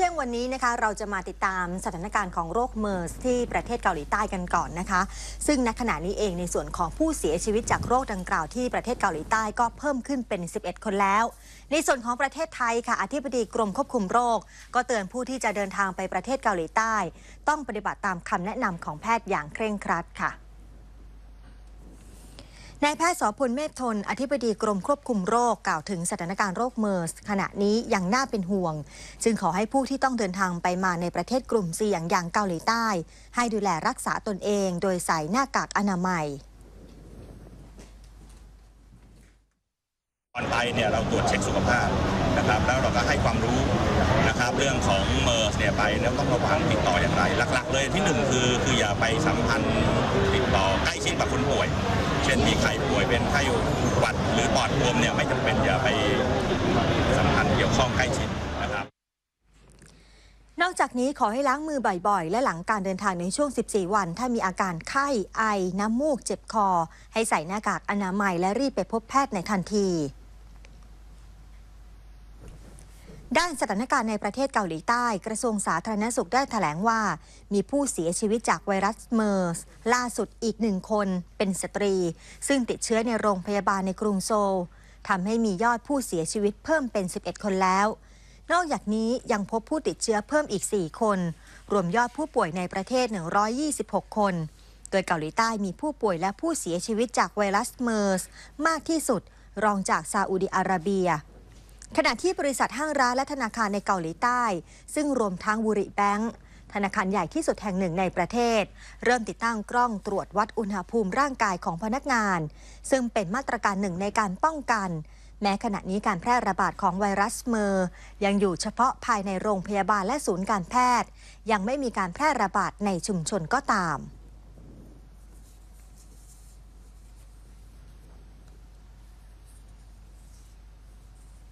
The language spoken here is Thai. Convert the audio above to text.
เที่ยงวันนี้นะคะเราจะมาติดตามสถานการณ์ของโรคเมอร์สที่ประเทศเกาหลีใต้กันก่อนนะคะ ซึ่งณขณะนี้เองในส่วนของผู้เสียชีวิตจากโรคดังกล่าวที่ประเทศเกาหลีใต้ก็เพิ่มขึ้นเป็น 11 คนแล้ว ในส่วนของประเทศไทยค่ะอธิบดีกรมควบคุมโรค ก็เตือนผู้ที่จะเดินทางไปประเทศเกาหลีใต้ ต้องปฏิบัติตามคำแนะนำของแพทย์อย่างเคร่งครัดค่ะ นายแพทย์สพลเมธทน อธิบดีกรมควบคุมโรคกล่าวถึงสถานการณ์โรคเมอร์ส ขณะนี้ยังน่าเป็นห่วง จึงขอให้ผู้ที่ต้องเดินทางไปมาในประเทศกลุ่มเสี่ยงอย่างเกาหลีใต้ ให้ดูแลรักษาตนเอง โดยใส่หน้ากากอนามัยก่อนไปเนี่ยเราตรวจเช็คสุขภาพนะครับแล้วเราก็ให้ความรู้นะครับเรื่องของเมอร์สเนี่ยไปแล้วต้องระวังติดต่ออย่างไร หลัก ๆ เลยที่หนึ่งคือคืออย่าไปสัมพันธ์ติดต่อใกล้ชิดกับคนป่วย เป็นมีไข้ป่วยเป็นไข้หวัดหรือปอดบวมเนี่ยไม่จำเป็นอย่าไปสัมพันธ์เกี่ยวข้องใกล้ชิดนะครับ นอกจากนี้ขอให้ล้างมือบ่อยๆ และหลังการเดินทางในช่วง 14 วัน ถ้ามีอาการไข้ไอ น้ำมูก เจ็บคอ ให้ใส่หน้ากากอนามัยและรีบไปพบแพทย์ในทันที ด้านสถานการณ์ในประเทศเกาหลีใต้ กระทรวงสาธารณสุขได้แถลงว่า มีผู้เสียชีวิตจากไวรัสเมอร์ส ล่าสุดอีกหนึ่งคน เป็นสตรี ซึ่งติดเชื้อในโรงพยาบาลในกรุงโซลทำให้มียอดผู้เสียชีวิตเพิ่มเป็น 11 คนแล้ว นอกจากนี้ยังพบผู้ติดเชื้อเพิ่มอีก 4 คน รวมยอดผู้ป่วยในประเทศ 126 คน โดยเกาหลีใต้มีผู้ป่วยและผู้เสียชีวิตจากไวรัสเมอร์ส มากที่สุด รองจากซาอุดิอาระเบีย ขณะที่บริษัทห้างร้านและธนาคารในเกาหลีใต้ ซึ่งรวมทั้งบุริแบงก์ธนาคารใหญ่ที่สุดแห่งหนึ่งในประเทศ เริ่มติดตั้งกล้องตรวจวัดอุณหภูมิร่างกายของพนักงาน ซึ่งเป็นมาตรการหนึ่งในการป้องกัน แม้ขณะนี้การแพร่ระบาดของไวรัสเมอร์ยังอยู่เฉพาะภายในโรงพยาบาลและศูนย์การแพทย์ ยังไม่มีการแพร่ระบาดในชุมชนก็ตาม